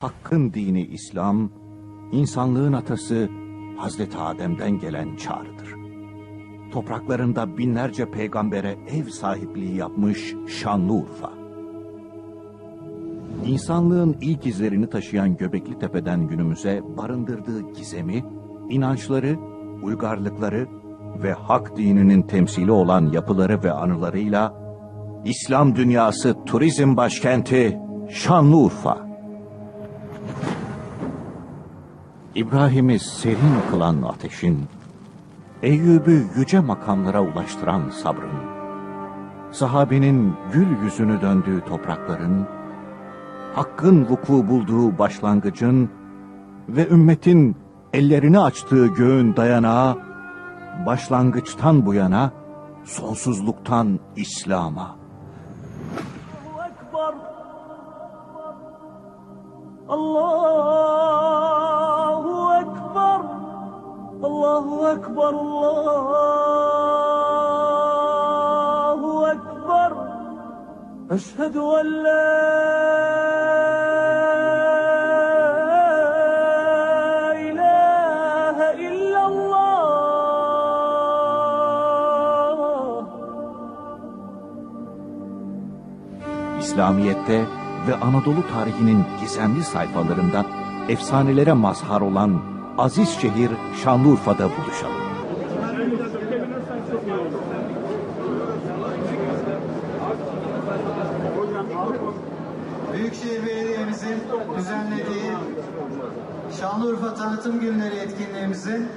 Hakkın dini İslam, insanlığın atası Hazreti Adem'den gelen çağrıdır. Topraklarında binlerce peygambere ev sahipliği yapmış Şanlıurfa. İnsanlığın ilk izlerini taşıyan Göbekli Tepe'den günümüze barındırdığı gizemi, inançları, uygarlıkları ve hak dininin temsili olan yapıları ve anılarıyla İslam dünyası turizm başkenti Şanlıurfa. İbrahim'i serin kılan ateşin, Eyyub'ü yüce makamlara ulaştıran sabrın, sahabenin gül yüzünü döndüğü toprakların, hakkın vuku bulduğu başlangıcın ve ümmetin ellerini açtığı göğün dayanağı, başlangıçtan bu yana, sonsuzluktan İslam'a. أشهد أن لا إله إلا الله İslamiyet'te ve Anadolu tarihinin gizemli sayfalarında efsanelere mazhar olan aziz şehir Şanlıurfa'da buluşalım. Büyükşehir Belediye'mizin düzenlediği Şanlıurfa Tanıtım Günleri etkinliğimizin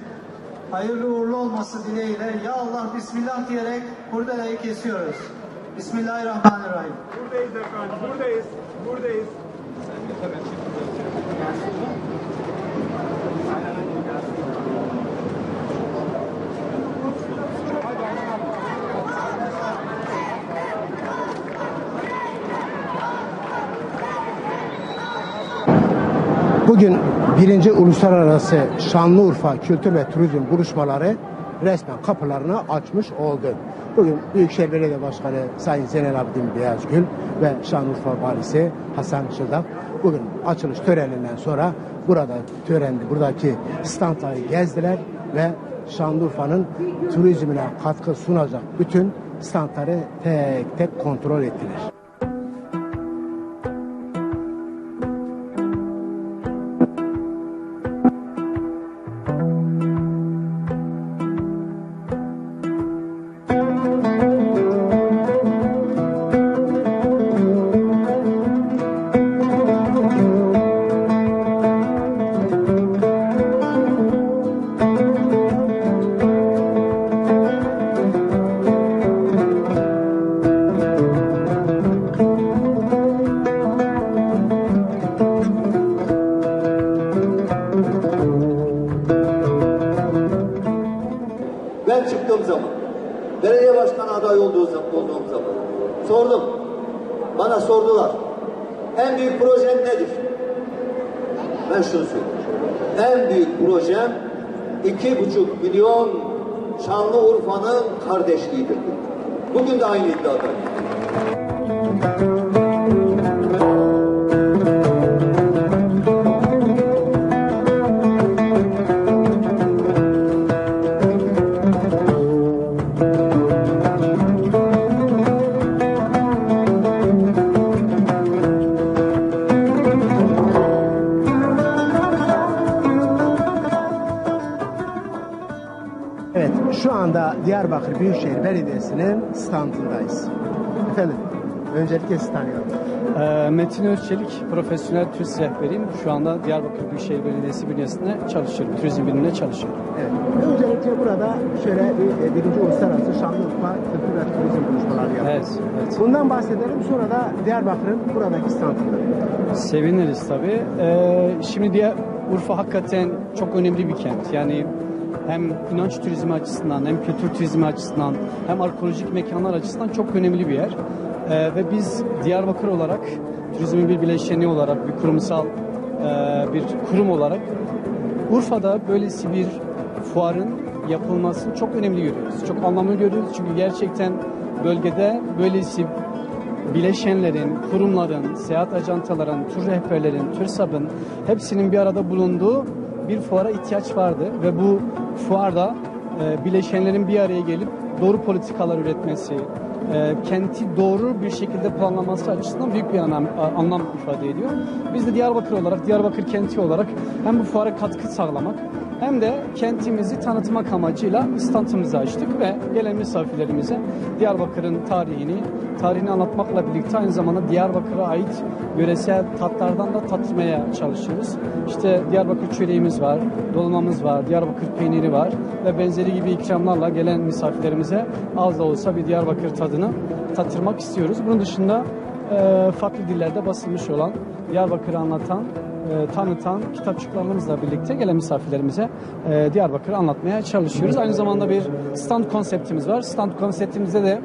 hayırlı uğurlu olması dileğiyle Ya Allah Bismillah diyerek kurdelayı kesiyoruz. Bismillahirrahmanirrahim. Buradayız efendim, buradayız, buradayız. Bugün birinci uluslararası Şanlıurfa Kültür ve Turizm buluşmaları resmen kapılarını açmış oldu. Bugün Büyükşehir Belediye Başkanı Sayın Zeynel Abidin Beyazgül ve Şanlıurfa Valisi Hasan Şırdak bugün açılış töreninden sonra burada törende buradaki standları gezdiler ve Şanlıurfa'nın turizmine katkı sunacak bütün standları tek tek kontrol ettiler. İki buçuk milyon Şanlıurfa'nın kardeşliğidir. Bugün de aynı iddiadayım. Diyarbakır Büyükşehir Belediyesi'nin standındayız. Efendim, öncelikle sizi tanıyalım. Ee, Metin Özçelik, profesyonel turist rehberiyim. Şu anda Diyarbakır Büyükşehir Belediyesi bünyesinde çalışıyorum. Turizm biliminde çalışıyorum. Evet, öncelikle burada şöyle bir e, birinci uluslararası Şanlıurfa Kültür ve Turizm buluşmaları yapıyoruz. Evet, evet. Bundan bahsedelim, sonra da Diyarbakır'ın buradaki standında. Seviniriz tabii. Ee, şimdi diye Urfa hakikaten çok önemli bir kent. Yani hem inanç turizmi açısından hem kültür turizmi açısından hem arkeolojik mekanlar açısından çok önemli bir yer. Ee, ve biz Diyarbakır olarak turizmin bir bileşeni olarak bir kurumsal e, bir kurum olarak Urfa'da böylesi bir fuarın yapılmasını çok önemli görüyoruz. Çok anlamlı görüyoruz çünkü gerçekten bölgede böylesi bileşenlerin, kurumların, seyahat ajantaların, tur rehberlerin, TÜRSAB'ın hepsinin bir arada bulunduğu bir fuara ihtiyaç vardı ve bu fuarda e, bileşenlerin bir araya gelip doğru politikalar üretmesi, e, kenti doğru bir şekilde planlaması açısından büyük bir anlam, anlam ifade ediyor. Biz de Diyarbakır olarak, Diyarbakır kenti olarak hem bu fuara katkı sağlamak hem de kentimizi tanıtmak amacıyla standımızı açtık ve gelen misafirlerimize Diyarbakır'ın tarihini, tarihini anlatmakla birlikte aynı zamanda Diyarbakır'a ait yöresel tatlardan da tatmaya çalışıyoruz. İşte Diyarbakır çöreğimiz var, dolmamız var, Diyarbakır peyniri var ve benzeri gibi ikramlarla gelen misafirlerimize az da olsa bir Diyarbakır tadını tattırmak istiyoruz. Bunun dışında farklı dillerde basılmış olan Diyarbakır'ı anlatan e, tanıtan kitapçıklarımızla birlikte gelen misafirlerimize e, Diyarbakır'ı anlatmaya çalışıyoruz. Aynı zamanda bir stand konseptimiz var. Stand konseptimizde de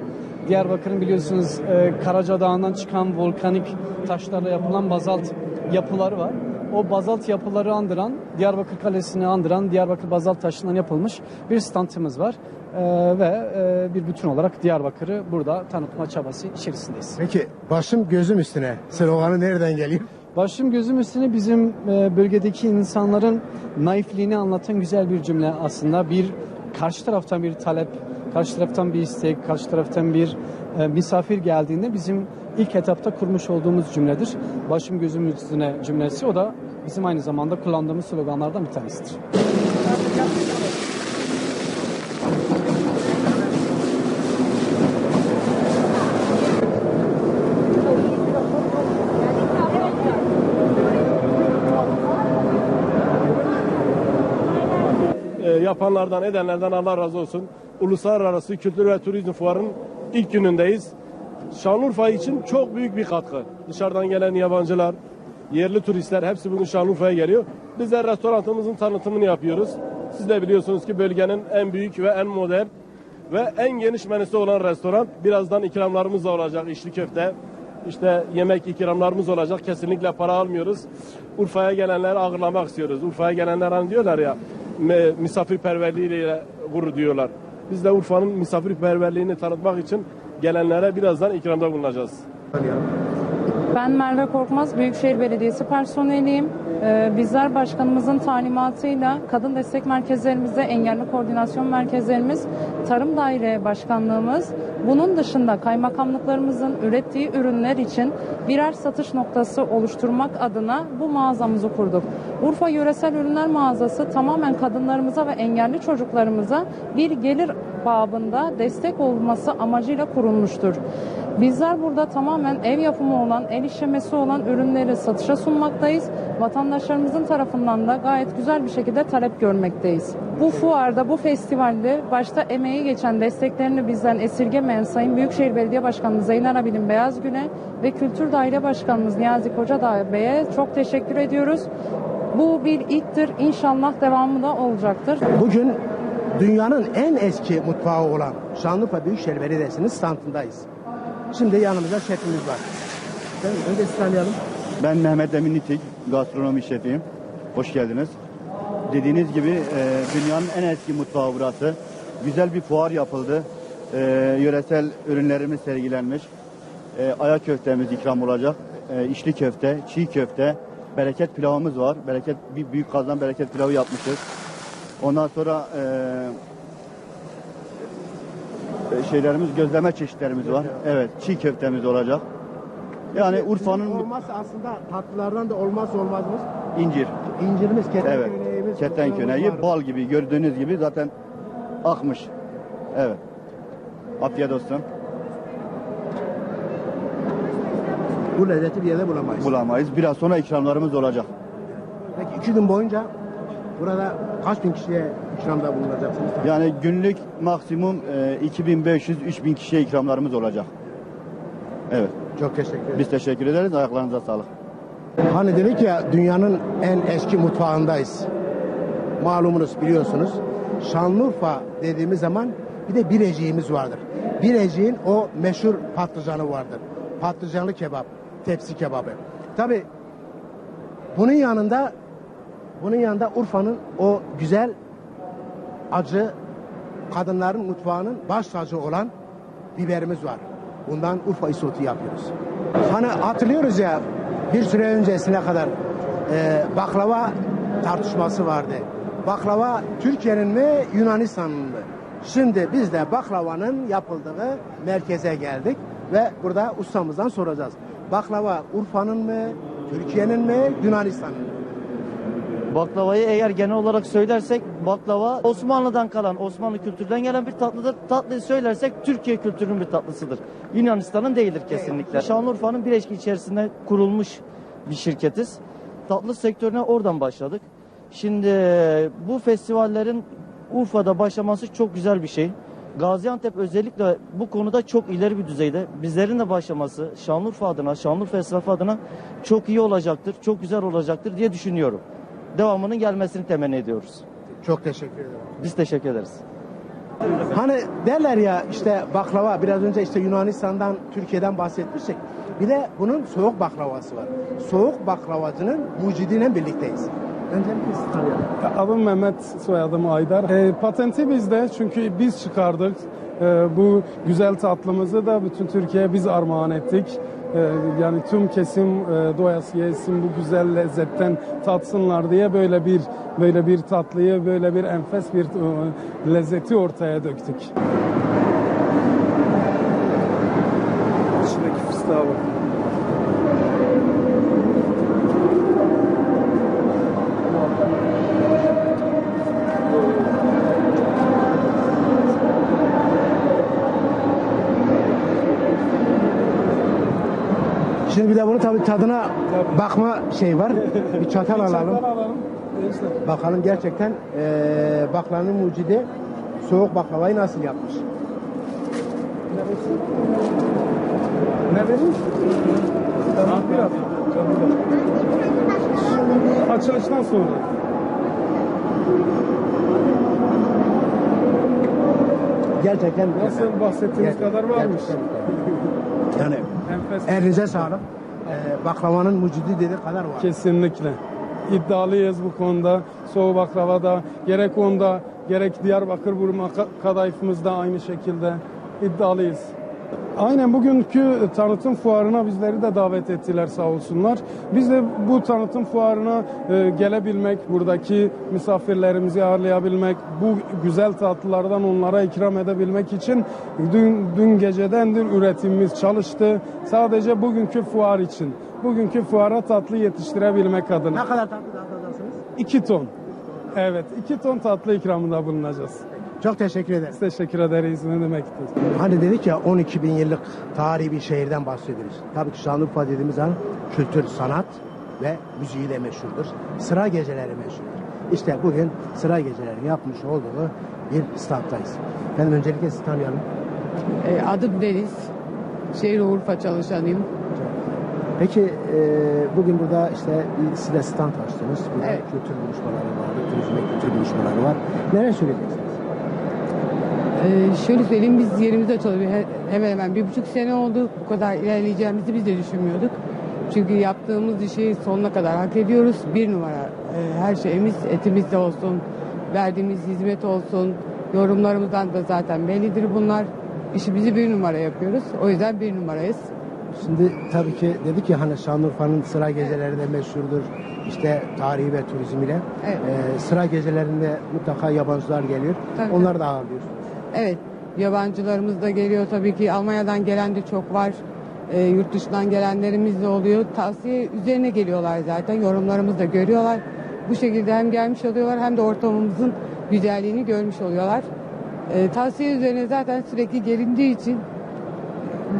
Diyarbakır'ın biliyorsunuz e, Karaca Dağı'ndan çıkan volkanik taşlarla yapılan bazalt yapıları var. O bazalt yapıları andıran, Diyarbakır Kalesi'ni andıran Diyarbakır bazalt taşından yapılmış bir standımız var. E, ve e, bir bütün olarak Diyarbakır'ı burada tanıtma çabası içerisindeyiz. Peki başım gözüm üstüne sloganı nereden geliyor? Başım gözüm üstüne bizim e, bölgedeki insanların naifliğini anlatan güzel bir cümle aslında. Bir karşı taraftan bir talep, karşı taraftan bir istek, karşı taraftan bir e, misafir geldiğinde bizim ilk etapta kurmuş olduğumuz cümledir. Başım gözüm üstüne cümlesi o da bizim aynı zamanda kullandığımız sloganlardan bir tanesidir. Yapanlardan, edenlerden Allah razı olsun. Uluslararası Kültür ve Turizm Fuarı'nın ilk günündeyiz. Şanlıurfa için çok büyük bir katkı. Dışarıdan gelen yabancılar, yerli turistler hepsi bugün Şanlıurfa'ya geliyor. Biz de restoranımızın tanıtımını yapıyoruz. Siz de biliyorsunuz ki bölgenin en büyük ve en modern ve en geniş menüsü olan restoran. Birazdan ikramlarımız da olacak. İçli köfte, işte yemek ikramlarımız olacak. Kesinlikle para almıyoruz. Urfa'ya gelenleri ağırlamak istiyoruz. Urfa'ya gelenler hani diyorlar ya misafirperverliğiyle gurur diyorlar. Biz de Urfa'nın misafirperverliğini tanıtmak için gelenlere birazdan ikramda bulunacağız. Ben Merve Korkmaz, Büyükşehir Belediyesi personeliyim. Ee, bizler başkanımızın talimatıyla kadın destek merkezlerimize, engelli koordinasyon merkezlerimiz, tarım daire başkanlığımız, bunun dışında kaymakamlıklarımızın ürettiği ürünler için birer satış noktası oluşturmak adına bu mağazamızı kurduk. Urfa Yöresel Ürünler Mağazası tamamen kadınlarımıza ve engelli çocuklarımıza bir gelir babında destek olması amacıyla kurulmuştur. Bizler burada tamamen ev yapımı olan, el işlemesi olan ürünleri satışa sunmaktayız. Vatandaşlarımızın tarafından da gayet güzel bir şekilde talep görmekteyiz. Bu fuarda, bu festivalde başta emeği geçen desteklerini bizden esirgemeyen Sayın Büyükşehir Belediye Başkanımız Zeynep Abilin Beyazgül'e ve Kültür Daire Başkanımız Niyazi Kocadağ Bey'e çok teşekkür ediyoruz. Bu bir ilktir. İnşallah devamı da olacaktır. Bugün dünyanın en eski mutfağı olan Şanlıurfa Büyükşehir Belediyesi'nin standındayız. Şimdi yanımızda şefimiz var. Ben önce sizi tanıyalım. Ben Mehmet Emin Nitik, gastronomi şefiyim. Hoş geldiniz. Dediğiniz gibi e, dünyanın en eski mutfağı burası. Güzel bir fuar yapıldı. E, yöresel ürünlerimiz sergilenmiş. E, ayak köftemiz ikram olacak. E, içli köfte, çiğ köfte, bereket pilavımız var. Bereket bir büyük kazan bereket pilavı yapmışız. Ondan sonra e, şeylerimiz gözleme çeşitlerimiz var. Evet, çiğ köftemiz olacak. Yani Urfa'nın Olmazsa aslında tatlılardan da olmazsa olmazımız incir, incirimiz, Evet. ketenköneğimiz. Ketenköneği var. bal gibi gördüğünüz gibi zaten akmış. Evet. Afiyet olsun. Bu lezzeti bir yerde bulamayız. Bulamayız. Biraz sonra ikramlarımız olacak. Peki iki gün boyunca burada kaç bin kişiye ikramda bulunacaksınız? Yani günlük maksimum e, 2500-3000 kişiye ikramlarımız olacak. Evet. Çok teşekkür ederim. Biz teşekkür ederiz. Ayaklarınıza sağlık. Hani dedik ya dünyanın en eski mutfağındayız. Malumunuz biliyorsunuz. Şanlıurfa dediğimiz zaman bir de bireciğimiz vardır. Bireciğin o meşhur patlıcanı vardır. Patlıcanlı kebap, tepsi kebabı. Tabi bunun yanında bunun yanında Urfa'nın o güzel acı kadınların mutfağının baş tacı olan biberimiz var. bundan Urfa isotu yapıyoruz. Hani hatırlıyoruz ya bir süre öncesine kadar e, baklava tartışması vardı. Baklava Türkiye'nin mi Yunanistan'ın mı? Şimdi biz de baklavanın yapıldığı merkeze geldik ve burada ustamızdan soracağız. Baklava Urfa'nın mı, Türkiye'nin mi, Yunanistan'ın mı? Baklavayı eğer genel olarak söylersek baklava Osmanlı'dan kalan, Osmanlı kültürden gelen bir tatlıdır. Tatlıyı söylersek Türkiye kültürünün bir tatlısıdır. Yunanistan'ın değildir kesinlikle. Şanlıurfa'nın Bileşki içerisinde kurulmuş bir şirketiz. Tatlı sektörüne oradan başladık. Şimdi bu festivallerin Urfa'da başlaması çok güzel bir şey. Gaziantep özellikle bu konuda çok ileri bir düzeyde. Bizlerin de başlaması Şanlıurfa adına, Şanlıurfa esnafı adına çok iyi olacaktır, çok güzel olacaktır diye düşünüyorum devamının gelmesini temenni ediyoruz. Çok teşekkür ederim. Biz teşekkür ederiz. Hani derler ya işte baklava biraz önce işte Yunanistan'dan Türkiye'den bahsetmiştik. Bir de bunun soğuk baklavası var. Soğuk baklavacının mucidiyle birlikteyiz. Öncelikle sizi tanıyalım. Adım Mehmet, soyadım Aydar. E, patenti bizde çünkü biz çıkardık. E, bu güzel tatlımızı da bütün Türkiye'ye biz armağan ettik. E, yani tüm kesim e, doyası yesin bu güzel lezzetten tatsınlar diye böyle bir böyle bir tatlıyı böyle bir enfes bir e, lezzeti ortaya döktük. Bunu tabii tadına bakma şey var. Bir çatal alalım. Çatal alalım. Gençler. Bakalım gerçekten eee baklavanın mucidi soğuk baklavayı nasıl yapmış? Ne vereyim? Tamam biraz. Açılıştan sonra. Gerçekten. Nasıl bahsettiğiniz Gerçekten- kadar varmış. gerçekten. Yani Enfes. elinize sağlık. Eee baklavanın mucidi dediği kadar var. Kesinlikle. İddialıyız bu konuda. Soğuk baklavada gerek onda gerek Diyarbakır burma ka- kadayıfımızda aynı şekilde iddialıyız. Aynen bugünkü tanıtım fuarına bizleri de davet ettiler sağ olsunlar. Biz de bu tanıtım fuarına e, gelebilmek, buradaki misafirlerimizi ağırlayabilmek, bu güzel tatlılardan onlara ikram edebilmek için dün, dün gecedendir üretimimiz çalıştı. Sadece bugünkü fuar için. Bugünkü fuara tatlı yetiştirebilmek adına. Ne kadar tatlı dağıtacaksınız? 2 ton. Evet, 2 ton tatlı ikramında bulunacağız. Çok teşekkür ederiz. Teşekkür ederiz. Ne demektir? Hani dedik ya 12 bin yıllık tarihi bir şehirden bahsediyoruz. Tabii ki Şanlıurfa dediğimiz an kültür, sanat ve müziğiyle meşhurdur. Sıra geceleri meşhurdur. İşte bugün sıra geceleri yapmış olduğu bir standdayız. Ben öncelikle sizi tanıyalım. E, Adım Deniz. Şehir Urfa çalışanıyım. Peki e, bugün burada işte bir, siz de stand açtınız. Bir de Evet. kültür buluşmaları var, turizm ve kültür buluşmaları var. Neler söyleyeceksiniz? E, şöyle söyleyeyim biz yerimizde. He- Hemen hemen bir buçuk sene oldu. Bu kadar ilerleyeceğimizi biz de düşünmüyorduk. Çünkü yaptığımız işi sonuna kadar hak ediyoruz. Bir numara e, her şeyimiz etimiz de olsun, verdiğimiz hizmet olsun, yorumlarımızdan da zaten bellidir bunlar. İşimizi bir numara yapıyoruz. O yüzden bir numarayız. Şimdi tabii ki dedik ya hani Şanlıurfa'nın sıra geceleri de meşhurdur. İşte tarihi ve turizm ile. Evet. Ee, sıra gecelerinde mutlaka yabancılar geliyor. Tabii. Onları da ağırlıyorsunuz. Evet, yabancılarımız da geliyor tabii ki. Almanya'dan gelen de çok var. Ee, yurt dışından gelenlerimiz de oluyor. Tavsiye üzerine geliyorlar zaten. Yorumlarımızı da görüyorlar. Bu şekilde hem gelmiş oluyorlar hem de ortamımızın güzelliğini görmüş oluyorlar. Ee, tavsiye üzerine zaten sürekli gelindiği için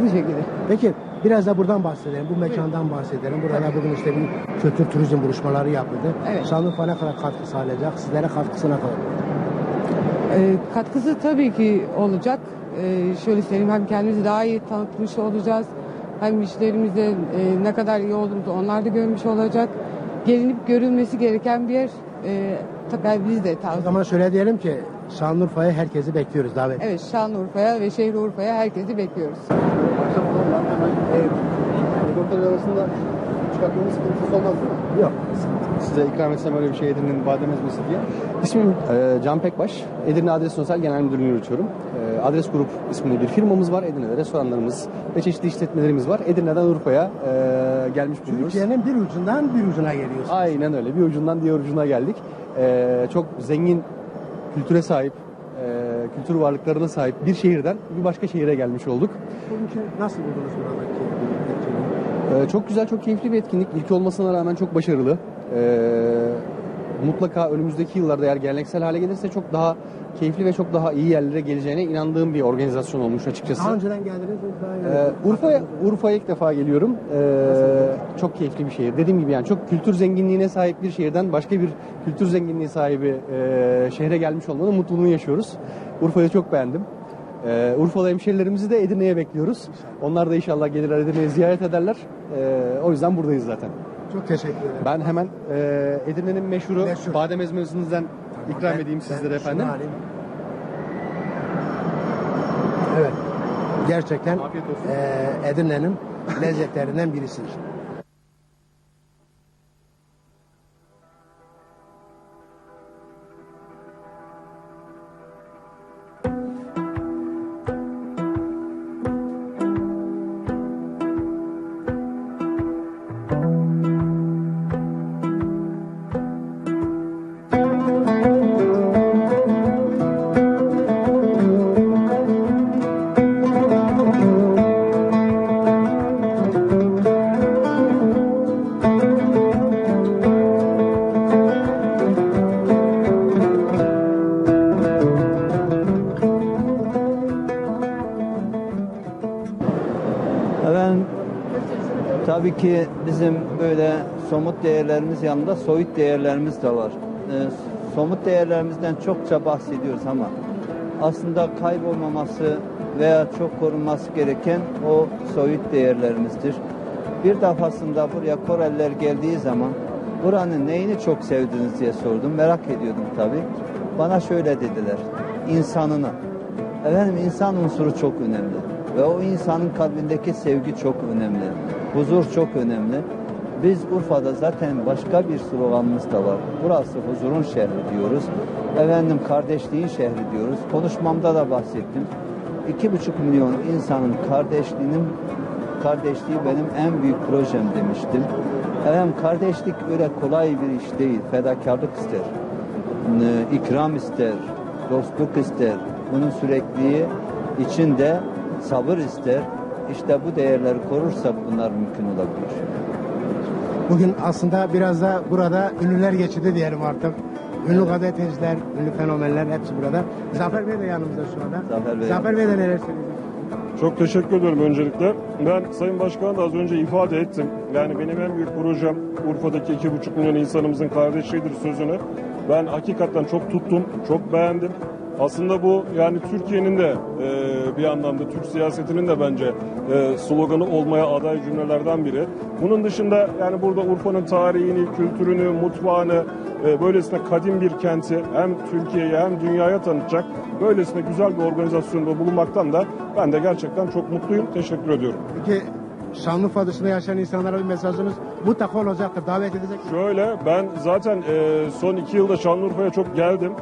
bu şekilde. Peki biraz da buradan bahsedelim. Bu mekandan bahsedelim. Burada bugün işte bir kültür turizm buluşmaları yapıldı. Evet. Şanlıurfa ne kadar katkı sağlayacak? Sizlere katkısı ne kadar? Ee, katkısı tabii ki olacak. Ee, şöyle söyleyeyim hem kendimizi daha iyi tanıtmış olacağız. Hem işlerimizde e, ne kadar iyi olduğumuzu onlar da görmüş olacak. Gelinip görülmesi gereken bir yer. E, tabii biz de O tavsiye zaman şöyle diyelim ki Şanlıurfa'ya herkesi bekliyoruz davet. Evet Şanlıurfa'ya ve şehri Urfa'ya herkesi bekliyoruz. Helikopter arasında çıkartmamız sıkıntısı olmaz mi? Yok. Size ikram etsem öyle bir şey Edirne'nin badem ezmesi diye. İsmim e, Can Pekbaş. Edirne Adres Sosyal Genel Müdürlüğü'nü yürütüyorum. E, Adres Grup isminde bir firmamız var. Edirne'de restoranlarımız ve çeşitli işletmelerimiz var. Edirne'den Urfa'ya e, gelmiş bulunuyoruz. Türkiye'nin bir ucundan bir ucuna geliyorsunuz. Aynen öyle. Bir ucundan diğer ucuna geldik. E, çok zengin kültüre sahip, e, kültür varlıklarına sahip bir şehirden bir başka şehire gelmiş olduk. İçin nasıl buldunuz buradaki etkinliği? Ee, çok güzel, çok keyifli bir etkinlik. İlk olmasına rağmen çok başarılı. Ee, mutlaka önümüzdeki yıllarda eğer geleneksel hale gelirse çok daha keyifli ve çok daha iyi yerlere geleceğine inandığım bir organizasyon olmuş açıkçası. Daha önceden geldiniz mi? Ee, Urfa'ya Urfa'ya ilk defa geliyorum. Ee, çok keyifli bir şehir. Dediğim gibi yani çok kültür zenginliğine sahip bir şehirden başka bir kültür zenginliği sahibi e, şehre gelmiş olmanın mutluluğunu yaşıyoruz. Urfa'yı çok beğendim. Ee, Urfalı hemşerilerimizi de Edirne'ye bekliyoruz. Onlar da inşallah gelirler Edirne'yi ziyaret ederler. Ee, o yüzden buradayız zaten. Çok teşekkür ederim. Ben hemen e, Edirne'nin meşhuru Meşhur. badem ezmesinizden ikram Ben- edeyim ben sizlere şunu efendim. alayım. Evet. Gerçekten eee, Edirne'nin lezzetlerinden birisidir. Bizim böyle somut değerlerimiz yanında soyut değerlerimiz de var. Ee, somut değerlerimizden çokça bahsediyoruz ama aslında kaybolmaması veya çok korunması gereken o soyut değerlerimizdir. Bir defasında buraya Koreliler geldiği zaman buranın neyini çok sevdiniz diye sordum. Merak ediyordum tabii. Bana şöyle dediler. insanını. Efendim insan unsuru çok önemli. Ve o insanın kalbindeki sevgi çok önemli. Huzur çok önemli. Biz Urfa'da zaten başka bir sloganımız da var. Burası huzurun şehri diyoruz. Efendim kardeşliğin şehri diyoruz. Konuşmamda da bahsettim. İki buçuk milyon insanın kardeşliğinin kardeşliği benim en büyük projem demiştim. Efendim kardeşlik öyle kolay bir iş değil. Fedakarlık ister. Ee, ikram ister. Dostluk ister. Bunun sürekliliği içinde sabır ister. İşte bu değerleri korursak bunlar mümkün olabilir. Bugün aslında biraz da burada ünlüler geçidi diyelim artık. Ünlü gazeteciler, ünlü fenomenler hepsi burada. Zafer Bey de yanımızda şu anda. Zafer Bey. Zafer Bey de neler söyleyecek? Çok teşekkür ederim öncelikle. Ben Sayın Başkan da az önce ifade ettim. Yani benim en büyük projem Urfa'daki iki buçuk milyon insanımızın kardeşliğidir sözünü. Ben hakikaten çok tuttum, çok beğendim. Aslında bu yani Türkiye'nin de e, bir anlamda Türk siyasetinin de bence e, sloganı olmaya aday cümlelerden biri. Bunun dışında yani burada Urfa'nın tarihini, kültürünü, mutfağını, e, böylesine kadim bir kenti hem Türkiye'ye hem dünyaya tanıtacak böylesine güzel bir organizasyonda bulunmaktan da ben de gerçekten çok mutluyum. Teşekkür ediyorum. Peki Şanlıurfa dışında yaşayan insanlara bir mesajınız mutlaka olacaktır. Davet edecek. Şöyle ben zaten e, son iki yılda Şanlıurfa'ya çok geldim.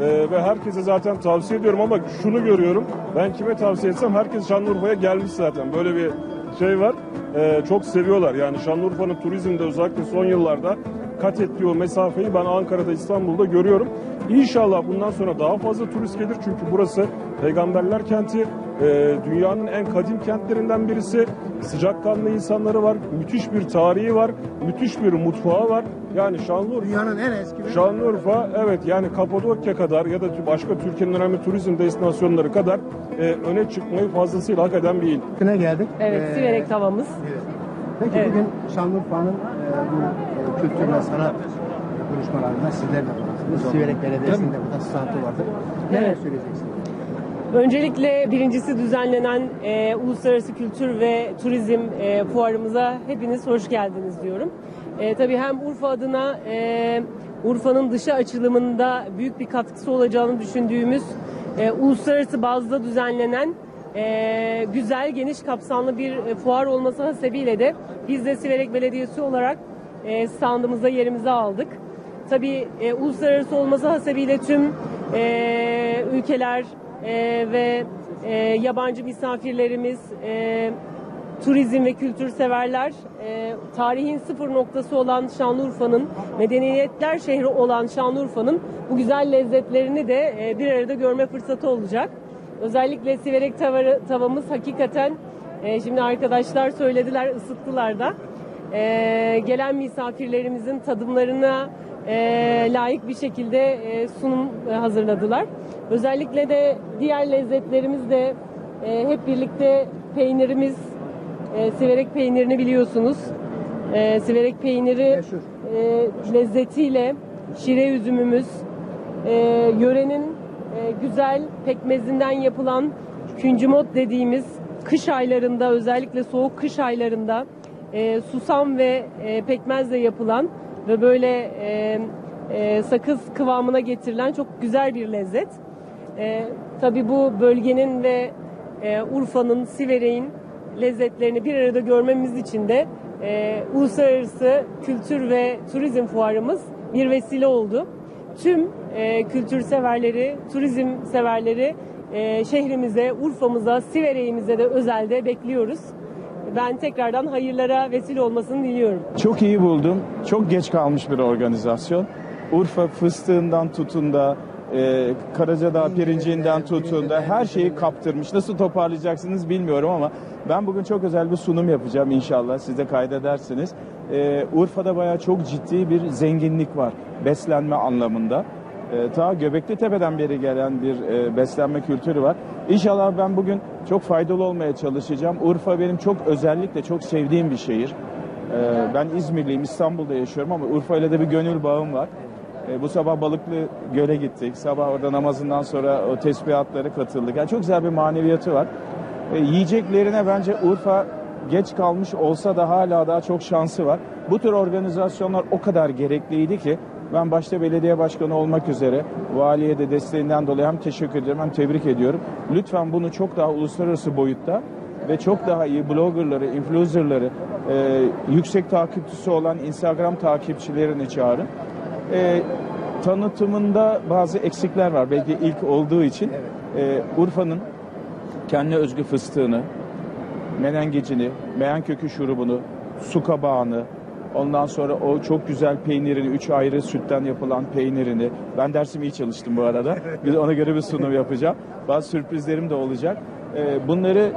E, ve herkese zaten tavsiye ediyorum ama şunu görüyorum. Ben kime tavsiye etsem herkes Şanlıurfa'ya gelmiş zaten. Böyle bir şey var. E, çok seviyorlar. Yani Şanlıurfa'nın turizmde özellikle son yıllarda kat ettiği o mesafeyi ben Ankara'da İstanbul'da görüyorum. İnşallah bundan sonra daha fazla turist gelir çünkü burası peygamberler kenti. e, dünyanın en kadim kentlerinden birisi. Sıcakkanlı insanları var. Müthiş bir tarihi var. Müthiş bir mutfağı var. Yani Şanlıurfa Dünyanın en eski Şanlıurfa evet yani Kapadokya kadar ya da başka Türkiye'nin önemli turizm destinasyonları kadar e, öne çıkmayı fazlasıyla hak eden bir il. Ne geldik? Evet, Ee, Siverek tavamız. Evet. Peki Evet. bugün Şanlıurfa'nın e, bu e, kültür ve sanat buluşmalarında sizler de. Siverek Belediyesi'nde burada standı vardır. Neler Evet. söyleyeceksiniz? Öncelikle birincisi düzenlenen e, Uluslararası Kültür ve Turizm e, fuarımıza hepiniz hoş geldiniz diyorum. E, tabii hem Urfa adına e, Urfa'nın dışı açılımında büyük bir katkısı olacağını düşündüğümüz e, uluslararası bazda düzenlenen e, güzel, geniş kapsamlı bir e, fuar olması hasebiyle de biz de Siverek Belediyesi olarak e, standımıza yerimizi aldık. Tabii e, uluslararası olması hasebiyle tüm e, ülkeler e, ve e, yabancı misafirlerimiz, e, turizm ve kültür severler, e, tarihin sıfır noktası olan Şanlıurfa'nın, medeniyetler şehri olan Şanlıurfa'nın bu güzel lezzetlerini de e, bir arada görme fırsatı olacak. Özellikle siverek tavarı, tavamız hakikaten e, şimdi arkadaşlar söylediler, ısıttılar da. E, gelen misafirlerimizin tadımlarına e, layık bir şekilde e, sunum e, hazırladılar. Özellikle de diğer lezzetlerimiz de e, hep birlikte peynirimiz, e, siverek peynirini biliyorsunuz. E, siverek peyniri e, lezzetiyle şire üzümümüz, e, yörenin e, güzel pekmezinden yapılan küncümot dediğimiz kış aylarında özellikle soğuk kış aylarında e, susam ve e, pekmezle yapılan ve böyle e, e, sakız kıvamına getirilen çok güzel bir lezzet. E, tabii bu bölgenin ve e, Urfa'nın, Siverek'in lezzetlerini bir arada görmemiz için de e, Uluslararası Kültür ve Turizm Fuarımız bir vesile oldu. Tüm e, kültür severleri, turizm severleri e, şehrimize, Urfa'mıza, Siverek'imize de özelde bekliyoruz. Ben tekrardan hayırlara vesile olmasını diliyorum. Çok iyi buldum. Çok geç kalmış bir organizasyon. Urfa fıstığından tutun da e, Karacadağ pirincinden tutun da her şeyi kaptırmış. Nasıl toparlayacaksınız bilmiyorum ama ben bugün çok özel bir sunum yapacağım inşallah. Siz de kaydedersiniz. E, Urfa'da bayağı çok ciddi bir zenginlik var beslenme anlamında. E, ta Göbekli Tepe'den beri gelen bir e, beslenme kültürü var. İnşallah ben bugün çok faydalı olmaya çalışacağım. Urfa benim çok özellikle çok sevdiğim bir şehir. E, ben İzmirliyim, İstanbul'da yaşıyorum ama Urfa ile de bir gönül bağım var. E, bu sabah Balıklı Göl'e gittik. Sabah orada namazından sonra o tesbihatlara katıldık. Yani çok güzel bir maneviyatı var. E, yiyeceklerine bence Urfa geç kalmış olsa da hala daha çok şansı var. Bu tür organizasyonlar o kadar gerekliydi ki ben başta belediye başkanı olmak üzere valiye de desteğinden dolayı hem teşekkür ediyorum hem tebrik ediyorum. Lütfen bunu çok daha uluslararası boyutta ve çok daha iyi bloggerları, influencerları, e, yüksek takipçisi olan Instagram takipçilerini çağırın. E, tanıtımında bazı eksikler var. Belki ilk olduğu için e, Urfa'nın kendi özgü fıstığını, menengecini, meyan kökü şurubunu, su kabağını, ondan sonra o çok güzel peynirini, üç ayrı sütten yapılan peynirini. Ben dersimi iyi çalıştım bu arada. Biz ona göre bir sunum yapacağım. Bazı sürprizlerim de olacak. E, bunları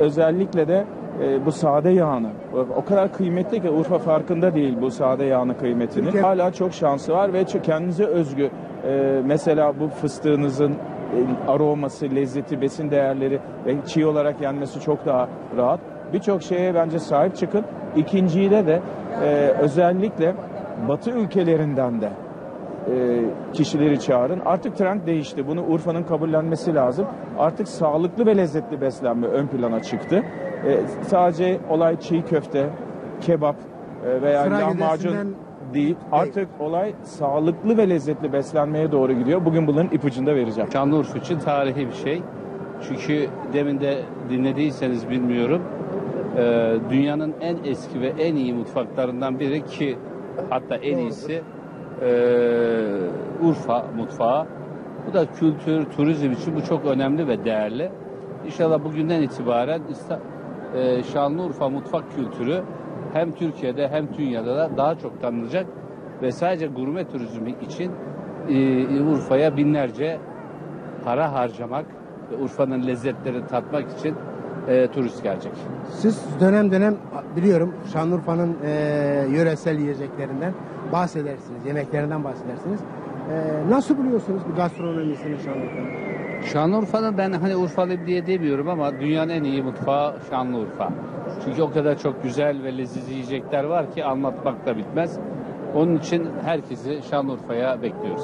özellikle de e, bu sade yağını o kadar kıymetli ki Urfa farkında değil bu sade yağının kıymetini. Hala çok şansı var ve kendinize özgü e, mesela bu fıstığınızın e, aroması, lezzeti, besin değerleri ve çiğ olarak yenmesi çok daha rahat. Birçok şeye bence sahip çıkın. İkinciyle de e, özellikle Batı ülkelerinden de e, kişileri çağırın. Artık trend değişti. Bunu Urfa'nın kabullenmesi lazım. Artık sağlıklı ve lezzetli beslenme ön plana çıktı. E, sadece olay çiğ köfte, kebap e, veya Sıra lahmacun değil. Artık olay sağlıklı ve lezzetli beslenmeye doğru gidiyor. Bugün bunların ipucunu da vereceğim. Şanlıurfa için tarihi bir şey. Çünkü demin de dinlediyseniz bilmiyorum. E, dünyanın en eski ve en iyi mutfaklarından biri ki hatta en iyisi e, Urfa mutfağı. Bu da kültür, turizm için bu çok önemli ve değerli. İnşallah bugünden itibaren e, Şanlıurfa mutfak kültürü hem Türkiye'de hem dünyada da daha çok tanınacak ve sadece gurme turizmi için e, Urfa'ya binlerce para harcamak ve Urfa'nın lezzetlerini tatmak için e, turist gelecek. Siz dönem dönem biliyorum Şanlıurfa'nın e, yöresel yiyeceklerinden bahsedersiniz, yemeklerinden bahsedersiniz. E, nasıl buluyorsunuz bu gastronomisini Şanlıurfa'nın? Şanlıurfa'nın ben hani Urfalıyım diye demiyorum ama dünyanın en iyi mutfağı Şanlıurfa. Çünkü o kadar çok güzel ve leziz yiyecekler var ki anlatmak da bitmez. Onun için herkesi Şanlıurfa'ya bekliyoruz.